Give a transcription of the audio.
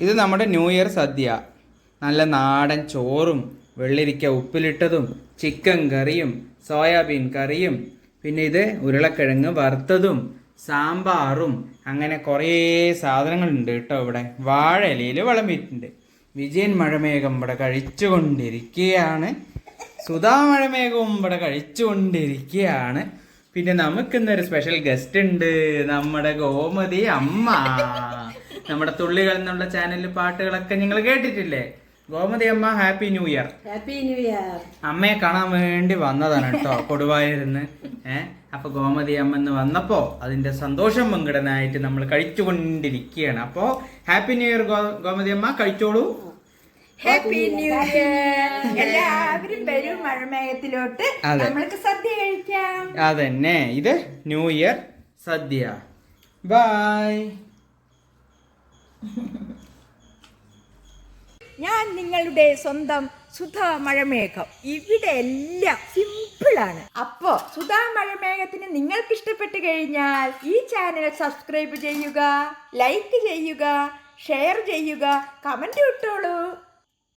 ഇത് നമ്മുടെ new year സദ്യ. നല്ല നാടൻ ചോറും വെള്ളിരിക്ക ഉപ്പിലിട്ടതും ചിക്കൻ കറിയും സോയാബീൻ കറിയും പിന്നെ ഇത് ഉരുളക്കിഴങ്ങ് വറുത്തതും സാമ്പാറും അങ്ങനെ കുറേ സാധനങ്ങളുണ്ട് കേട്ടോ ഇവിടെ. വാഴയിലയിൽ വിളമ്പിയിട്ടുണ്ട്. വിജയൻ മഴമേഘം ഇവിടെ കഴിച്ചുകൊണ്ടിരിക്കുകയാണ്. സുധാ മഴമേഘവും ഇവിടെ കഴിച്ചുകൊണ്ടിരിക്കുകയാണ്. പിന്നെ നമുക്കിന്നൊരു സ്പെഷ്യൽ ഗസ്റ്റ് ഉണ്ട്. നമ്മുടെ ഗോമതി അമ്മ. നമ്മുടെ തുള്ളികൾ എന്നുള്ള ചാനലിൽ പാട്ടുകളൊക്കെ നിങ്ങൾ കേട്ടിട്ടില്ലേ? ഗോമതി അമ്മ happy new year happy new year അമ്മയെ കാണാൻ വേണ്ടി വന്നതാണ് കേട്ടോ കൊടുവായിരുന്ന്. ഏഹ് അപ്പൊ ഗോമതി അമ്മ എന്ന് വന്നപ്പോ അതിന്റെ സന്തോഷം പങ്കിടനായിട്ട് നമ്മൾ കഴിച്ചുകൊണ്ടിരിക്കുകയാണ്. അപ്പോ ഹാപ്പി ന്യൂ ഇയർ ഗോമതി അമ്മ കഴിച്ചോളൂ. ഹാപ്പി ന്യൂ ഇയർ എല്ലാവരും വരും മഴമേഘത്തിലോട്ട്. നമ്മൾക്ക് സദ്യ കഴിക്കാം. അതന്നെ. ഇത് ന്യൂ ഇയർ സദ്യ. ബായ് ഞാൻ നിങ്ങളുടെ സ്വന്തം സുധാ മഴമേഘം. ഇവിടെ എല്ലാം സിമ്പിൾ ആണ്. അപ്പോ സുധാ മഴമേഘത്തിന് നിങ്ങൾക്ക് ഇഷ്ടപ്പെട്ട് കഴിഞ്ഞാൽ ഈ ചാനൽ സബ്സ്ക്രൈബ് ചെയ്യുക ലൈക്ക് ചെയ്യുക ഷെയർ ചെയ്യുക കമന്റ് ഇട്ടോളൂ.